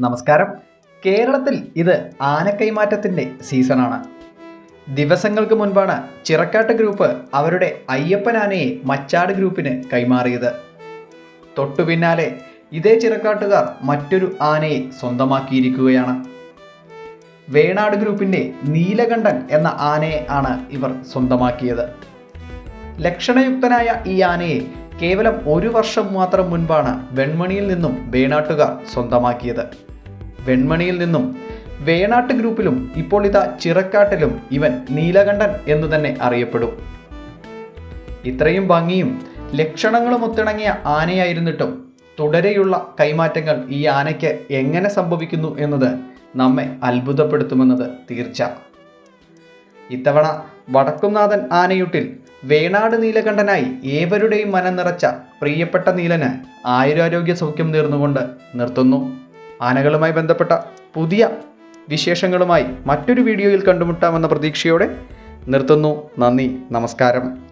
നമസ്കാരം. കേരളത്തിൽ ഇത് ആനക്കൈമാറ്റത്തിന്റെ സീസണാണ്. ദിവസങ്ങൾക്ക് മുൻപാണ് ചിറക്കാട്ട് ഗ്രൂപ്പ് അവരുടെ അയ്യപ്പൻ ആനയെ മച്ചാട് ഗ്രൂപ്പിന് കൈമാറിയത്. തൊട്ടു പിന്നാലെ ഇതേ ചിറക്കാട്ടുകാർ മറ്റൊരു ആനയെ സ്വന്തമാക്കിയിരിക്കുകയാണ്. വേണാട് ഗ്രൂപ്പിന്റെ നീലകണ്ഠൻ എന്ന ആനയെ ആണ് ഇവർ സ്വന്തമാക്കിയത്. ലക്ഷണയുക്തനായ ഈ ആനയെ കേവലം ഒരു വർഷം മാത്രം മുൻപാണ് വെൺമണിയിൽ നിന്നും വേണാട്ടുകാർ സ്വന്തമാക്കിയത്. വെൺമണിയിൽ നിന്നും വേണാട്ട് ഗ്രൂപ്പിലും ഇപ്പോൾ ഇതാ ചിറക്കാട്ടിലും ഇവൻ നീലകണ്ഠൻ എന്ന് തന്നെ അറിയപ്പെടും. ഇത്രയും ഭംഗിയും ലക്ഷണങ്ങളും ഒത്തിണങ്ങിയ ആനയായിരുന്നിട്ടും തുടരെയുള്ള കൈമാറ്റങ്ങൾ ഈ ആനയ്ക്ക് എങ്ങനെ സംഭവിക്കുന്നു എന്നത് നമ്മെ അത്ഭുതപ്പെടുത്തുമെന്നത് തീർച്ച. ഇത്തവണ വടക്കുംനാഥൻ ആനയൂട്ടിൽ വേണാട് നീലകണ്ഠനായി ഏവരുടെയും മനം നിറച്ച പ്രിയപ്പെട്ട നീലന് ആയുരാരോഗ്യ സൗഖ്യം നേർന്നുകൊണ്ട് നിർത്തുന്നു. ആനകളുമായി ബന്ധപ്പെട്ട പുതിയ വിശേഷങ്ങളുമായി മറ്റൊരു വീഡിയോയിൽ കണ്ടുമുട്ടാമെന്ന പ്രതീക്ഷയോടെ നിർത്തുന്നു. നന്ദി. നമസ്കാരം.